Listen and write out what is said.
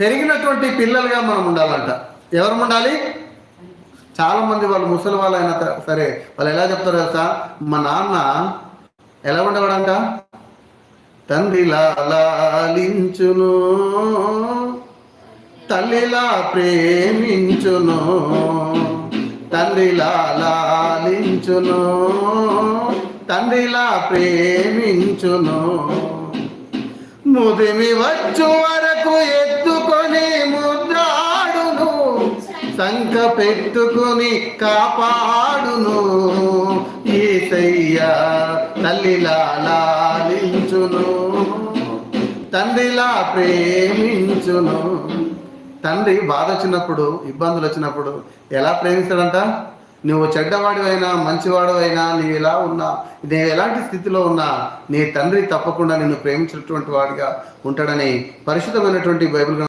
పెరిగినటువంటి పిల్లలుగా మనం ఉండాలంట. ఎవరు ఉండాలి చాలా మంది వాళ్ళు ముసలి వాళ్ళు అయినా సరే వాళ్ళు ఎలా చెప్తారు తెలుసా? మా నాన్న ఎలా ఉండేవాడంట? తండ్రిలా లాలించును తల్లిలా ప్రేమించును తండ్రిలా లాలించును తండ్రిలా ప్రేమించును. ముదిమి వచ్చు వరకు ఎత్తు సంక పెట్టుకుని కాపాడును. ఏసయ్యా తల్లిలా లాలించును. తండ్రిలా ప్రేమించును. తండ్రి బాధ వచ్చినప్పుడు ఇబ్బందులు వచ్చినప్పుడు ఎలా ప్రేమిస్తాడంట? నువ్వు చెడ్డవాడివైనా మంచివాడివైనా నీవు ఎలా ఉన్నా నేను ఎలాంటి స్థితిలో ఉన్నా నీ తండ్రి తప్పకుండా నిన్ను ప్రేమించినటువంటి వాడిగా ఉంటాడని పరిశుద్ధమైనటువంటి బైబిల్